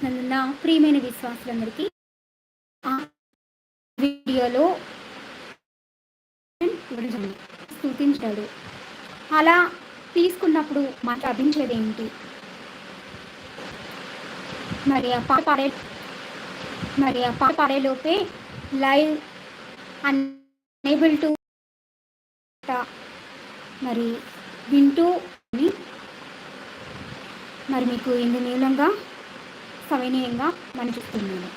క్రీస్తునందున్న ప్రియమైన విశ్వాసులందరికీ వీడియోలో స్థుతించాడు. అలా తీసుకున్నప్పుడు మాకు లభించేది ఏంటి మరి ఆ పాట పాడే మరి ఆ పాట పాడేలోపే లైవ్ అన్ఏబుల్ టు మరి వింటూ అని మరి మీకు ఇందు మూలంగా సవినయంగా మణిచిస్తున్నాను.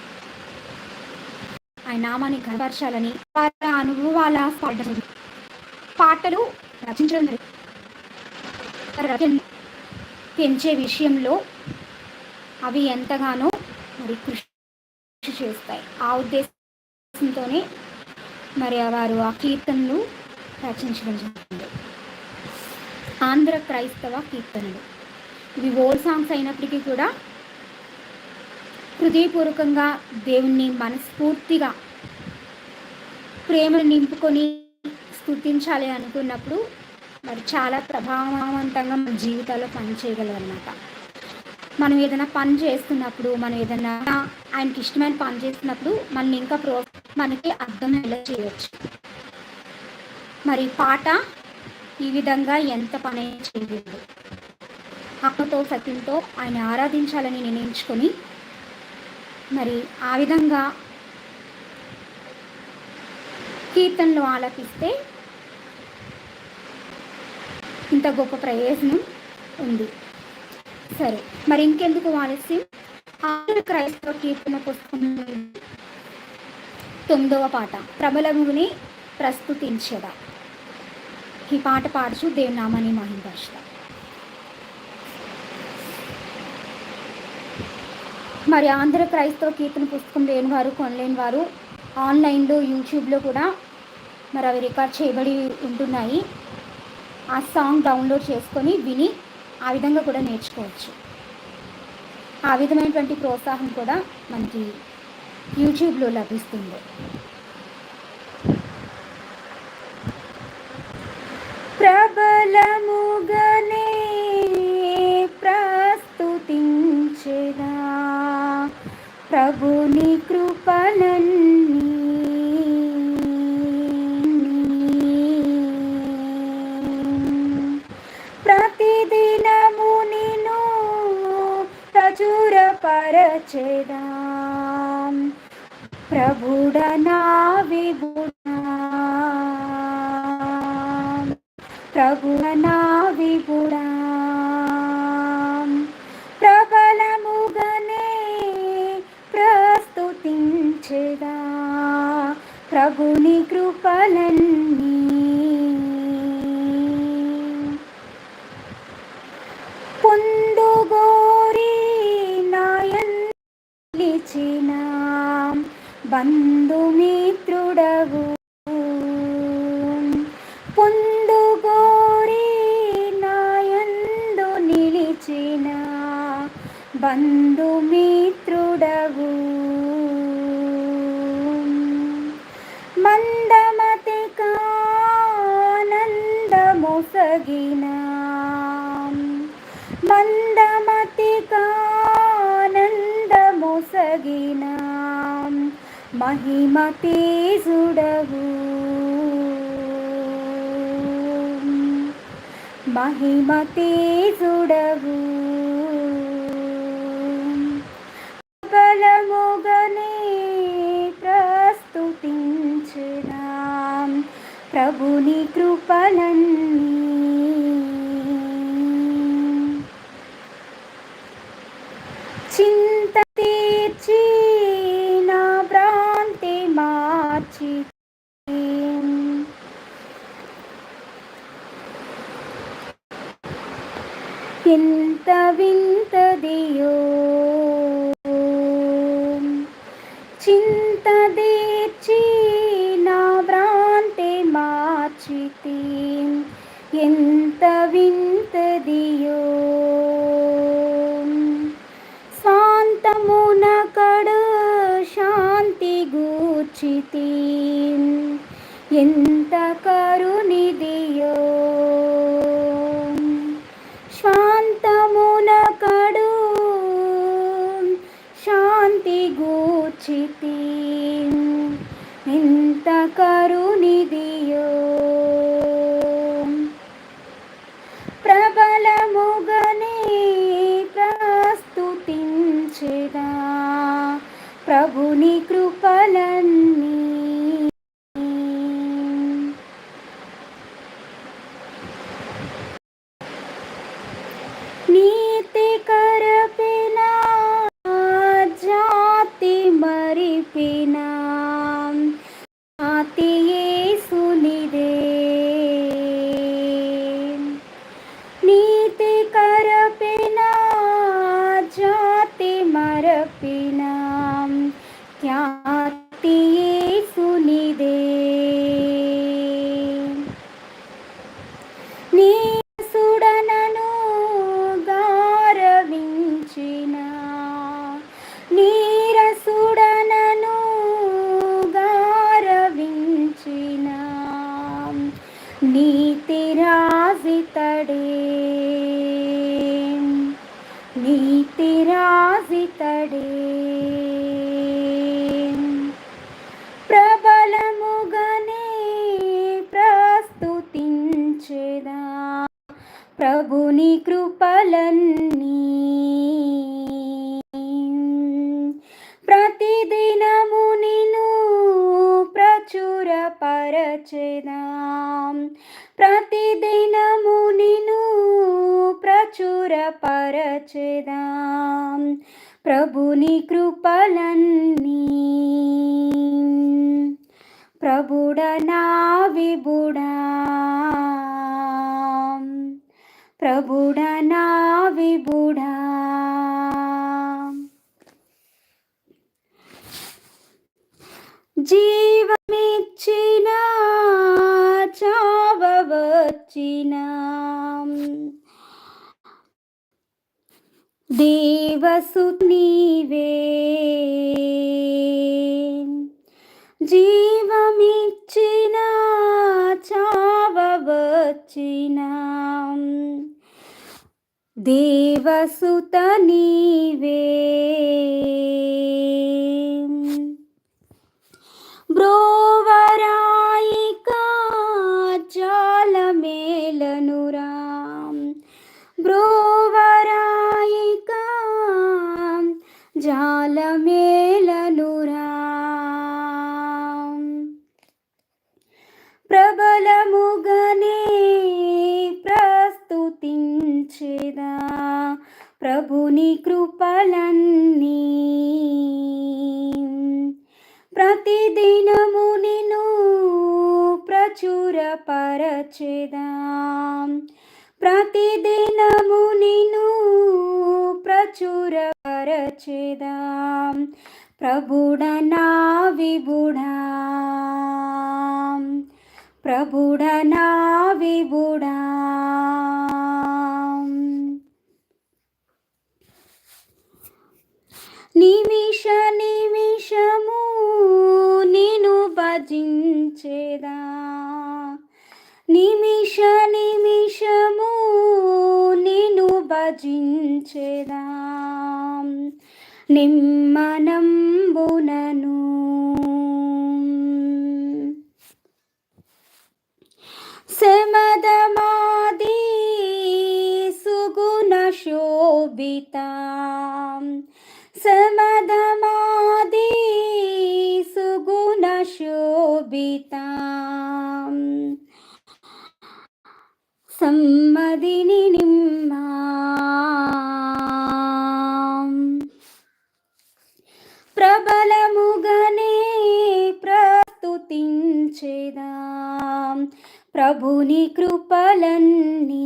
ఆయన నామాన్ని కనపరచాలని వారి అనుభవాల పాటలు పాటలు రచించడం జరిగింది. పెంచే విషయంలో అవి ఎంతగానో మరి కృషి చేస్తాయి. ఆ ఉద్దేశంతోనే మరి వారు ఆ కీర్తనలు రచించడం జరిగింది. ఆంధ్ర క్రైస్తవ కీర్తనలు. ఇవి ఓల్డ్ సాంగ్స్ అయినప్పటికీ కూడా హృదయపూర్వకంగా దేవుణ్ణి మనస్ఫూర్తిగా ప్రేమను నింపుకొని స్థుతించాలి అనుకున్నప్పుడు మరి చాలా ప్రభావవంతంగా మన జీవితాల్లో పనిచేయగలరు అనమాట మనం ఏదైనా పని చేస్తున్నప్పుడు మనం ఏదైనా ఆయనకి ఇష్టమైన పని చేస్తున్నప్పుడు మనల్ని ఇంకా ప్రో మనకి అర్థమయ్యేలా చేయవచ్చు మరి పాట ఈ విధంగా ఎంత పని చేయలేదు ఆత్మతో సత్యంతో ఆయన ఆరాధించాలని నిర్ణయించుకొని మరి ఆ విధంగా కీర్తనలు ఆలపిస్తే ఇంత గొప్ప ప్రయోజనం ఉంది. సరే మరి ఇంకెందుకు ఆలస్యం? ఆంధ్ర క్రైస్తవ కీర్తన పుస్తకం తొమ్మిదవ పాట ప్రబలముని ప్రస్తుతించదా. ఈ పాట పాడుచు దేవునామని మహింపరచుదా. మరి ఆంధ్ర క్రైస్తవ కీర్తన పుస్తకం లేని వారు కొనలేని వారు ఆన్లైన్లో యూట్యూబ్లో కూడా మరి అవి రికార్డ్ చేయబడి ఉంటున్నాయి. ఆ సాంగ్ డౌన్లోడ్ చేసుకొని విని ఆ విధంగా కూడా నేర్చుకోవచ్చు. ఆ విధమైనటువంటి ప్రోత్సాహం కూడా మనకి యూట్యూబ్లో లభిస్తుంది. ప్రబలము ప్రభుని కృపలన్నీ ప్రతిదినము నిను ప్రచురపరచెదా. ప్రభుడ నా విభుడా ప్రభుడనా విభుడా ప్రస్తుతించెదా ప్రభుని కృపలన్నీ. పొందుగోరి నాయన్ నిలిచిన. బంధుమిత్రుడవు కలిగిన. మహిమ తేజుడవు మహిమ తేజుడవు బలముగనే ప్రస్తుతించిన. ప్రభుని కృపలన్నీ చింత ఎంత వింతదియో. శాంతమున కడు శాంతి గూర్చితి. ఎంత చేదా ప్రభుని నీతి ప్రచురపరచెదా ప్రతిదినము నిన్ను ప్రచురపరచెదా. ప్రభుని కృపలన్నీ ప్రభుడనా విబుడా ప్రభుడనా విబుడా జీవ జీవమిచ్చిన చావవచ్చిన దేవసు నీవే. జీవమిచ్చిన చావవచ్చిన దేవసుత నీవే. ప్రతిదినము నిన్ను ప్రచురపరచెదా. ప్రతిదినము నిన్ను ప్రచురపరచెదా. ప్రభుడనా విబుడా ప్రభుడనా విబుడా నిమిష నిమిషము నేను భజించేదా నిమిష నిమిషము నిను భజించేదా? నిమ్మనంబునను. శమదమాది సుగుణ శోభిత. సమదమాది శోభిత సమ్మదిని నిమ్మా ప్రబలముగనే ప్రస్తుతించేదా. ప్రభుని కృపలన్నీ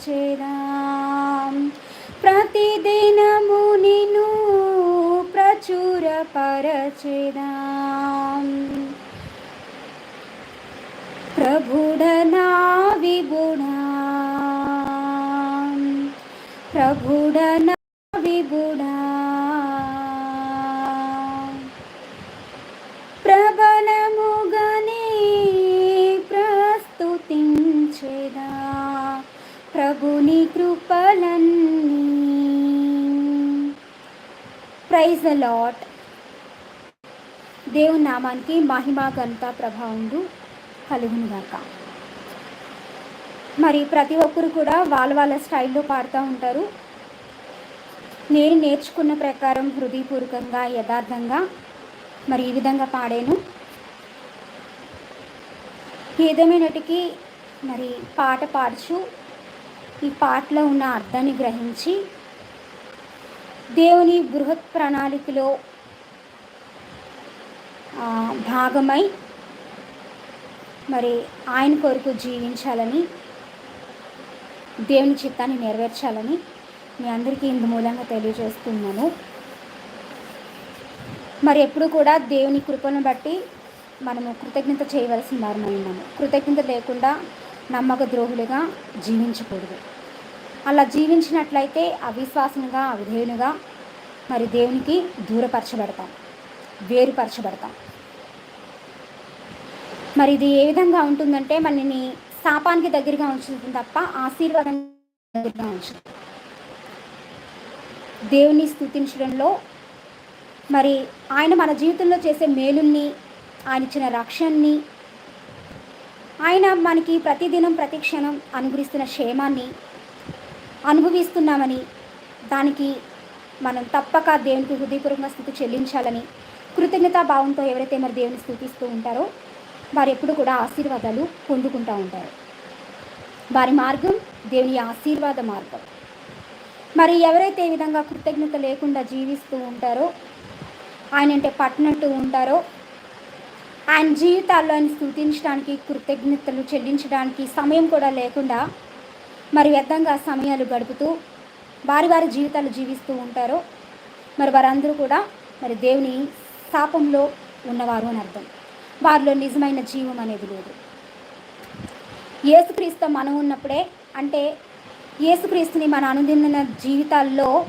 ప్రచురపరచెదా ప్రతిదినము నిన్ను ప్రచురపరచెదా. ప్రభుడనా విబుడా ప్రభుడనా కృపలన్నీ ప్రైజ్ అలాట్ లాట్ దేవుని నామానికి మహిమా గంత ప్రభావం కలుగును గాక. మరి ప్రతి ఒక్కరు కూడా వాళ్ళ వాళ్ళ స్టైల్లో పాడుతూ ఉంటారు. నేను నేర్చుకున్న ప్రకారం హృదయపూర్వకంగా యథార్థంగా మరి ఈ విధంగా పాడాను. ఏదేమైనటికీ మరి పాట పాడుచు ఈ పాటలో ఉన్న అర్థాన్ని గ్రహించి దేవుని బృహత్ ప్రణాళికలో భాగమై మరి ఆయన కొరకు జీవించాలని దేవుని చిత్తాన్ని నెరవేర్చాలని మీ అందరికీ ఇందు మూలంగా తెలియజేస్తున్నాను. మరి ఎప్పుడు కూడా దేవుని కృపను బట్టి మనము కృతజ్ఞత చేయవలసిన వారమై ఉన్నాము. కృతజ్ఞత లేకుండా నమ్మక ద్రోహులుగా జీవించకూడదు. అలా జీవించినట్లయితే అవిశ్వాసంగా అవిధేయునిగా మరి దేవునికి దూరపరచబడతాం వేరుపరచబడతాం. మరి ఇది ఏ విధంగా ఉంటుందంటే మనని శాపానికి దగ్గరగా ఉంచుతుంది తప్ప ఆశీర్వాదం దగ్గరగా ఉంచుతుంది దేవుని స్థుతించడంలో మరి ఆయన మన జీవితంలో చేసే మేలుల్ని ఆయన ఇచ్చిన రక్షణని ఆయన మనకి ప్రతిదినం ప్రతిక్షణం అనుగ్రహిస్తున్న క్షేమాన్ని అనుభవిస్తున్నామని దానికి మనం తప్పక దేవునికి హృదయపూర్వకంగా స్థుతి చెల్లించాలని కృతజ్ఞతా భావంతో ఎవరైతే మరి దేవుని స్థుతిస్తూ ఉంటారో వారు ఎప్పుడు కూడా ఆశీర్వాదాలు పొందుకుంటూ ఉంటారు. వారి మార్గం దేవుని ఆశీర్వాద మార్గం. మరి ఎవరైతే ఈ విధంగా కృతజ్ఞత లేకుండా జీవిస్తూ ఉంటారో ఆయన అంటే పట్టినట్టు ఉంటారో ఆయన జీవితాల్లో ఆయన స్థుతించడానికి కృతజ్ఞతలు చెల్లించడానికి సమయం కూడా లేకుండా మరి వ్యర్థంగా సమయాలు గడుపుతూ వారి వారి జీవితాలు జీవిస్తూ ఉంటారో మరి వారందరూ కూడా మరి దేవుని శాపంలో ఉన్నవారు అని అర్థం. వారిలో నిజమైన జీవం అనేది లేదు. ఏసుక్రీస్తు మనం ఉన్నప్పుడే అంటే ఏసుక్రీస్తుని మన అనుదిన జీవితాల్లో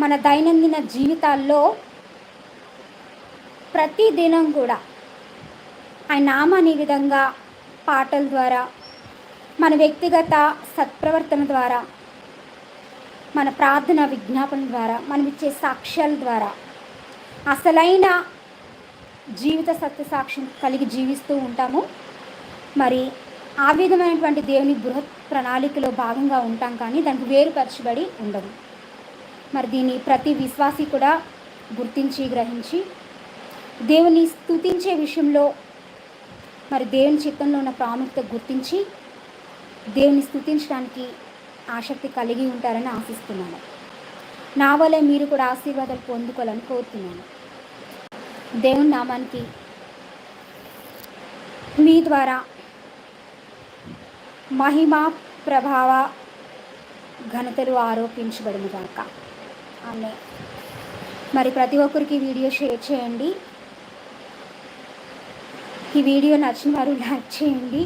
మన దైనందిన జీవితాల్లో ప్రతిదినం కూడా ఆయన నామాన్ని ఈ విధంగా పాటల ద్వారా మన వ్యక్తిగత సత్ప్రవర్తన ద్వారా మన ప్రార్థన విజ్ఞాపన ద్వారా మనం ఇచ్చే సాక్ష్యాల ద్వారా అసలైన జీవిత సత్య సాక్ష్యం కలిగి జీవిస్తూ ఉంటాము. మరి ఆ విధమైనటువంటి దేవుని బృహత్ ప్రణాళికలో భాగంగా ఉంటాం కానీ దానికి వేరుపరచబడి ఉండదు. మరి దీన్ని ప్రతి విశ్వాసి కూడా గుర్తించి గ్రహించి దేవుని స్తుతించే విషయంలో మరి దేవుని చిత్తంలో ఉన్న ప్రాముఖ్యత గుర్తించి దేవుని స్థుతించడానికి ఆసక్తి కలిగి ఉంటారని ఆశిస్తున్నాను. నా వల్ల మీరు కూడా ఆశీర్వాదాలు పొందుకోవాలని కోరుతున్నాను. దేవుని నామానికి మీ ద్వారా మహిమ ప్రభావ ఘనతలు ఆరోపించబడిన గాక. అనే మరి ప్రతి ఒక్కరికి వీడియో షేర్ చేయండి. ఈ వీడియో నచ్చిన వారు లైక్ చేయండి.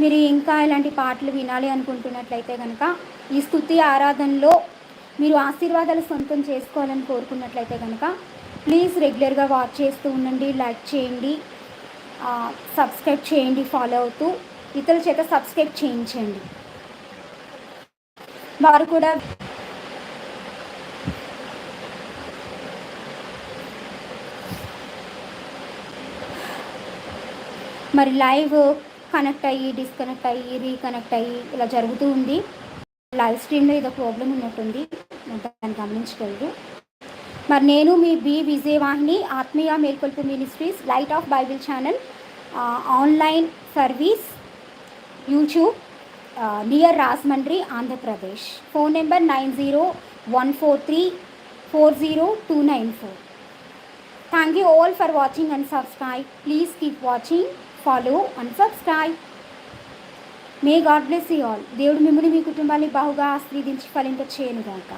మీరు ఇంకా ఇలాంటి పాటలు వినాలి అనుకుంటున్నట్లయితే కనుక ఈ స్థుతి ఆరాధనలో మీరు ఆశీర్వాదాలు సొంతం చేసుకోవాలని కోరుకున్నట్లయితే కనుక ప్లీజ్ రెగ్యులర్గా వాచ్ చేస్తూ ఉండండి లైక్ చేయండి సబ్స్క్రైబ్ చేయండి ఫాలో అవుతూ ఇతరుల చేత సబ్స్క్రైబ్ చేయించండి. వారు కూడా మరి లైవ్ కనెక్ట్ అయ్యి డిస్కనెక్ట్ అయ్యి రీకనెక్ట్ అయ్యి ఇలా జరుగుతూ ఉంది. లైవ్ స్ట్రీమ్లో ఏదో ప్రాబ్లం ఉన్నట్టుంది. దాన్ని గమనించగలరు మరి నేను మీ బి విజయవాహిని ఆత్మీయ మేల్కొల్పు ministries light of Bible channel online service YouTube near Rajahmundry Andhra Pradesh. Phone number nine zero one four three four zero two nine four. Thank you all for watching and subscribe. Please keep watching. Follow and subscribe may God bless you all దేవుడు మిమ్మల్ని మీ కుటుంబాన్ని బాహుగా ఆస్వాదించి ఫలింప చేయనుగాక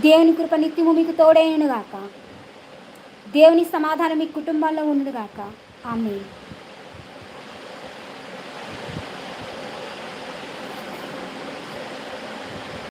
దేవుని కృప నిత్యము మీకు తోడైనగాక దేవుని సమాధానం మీ కుటుంబాల్లో ఉండుగాక ఆమె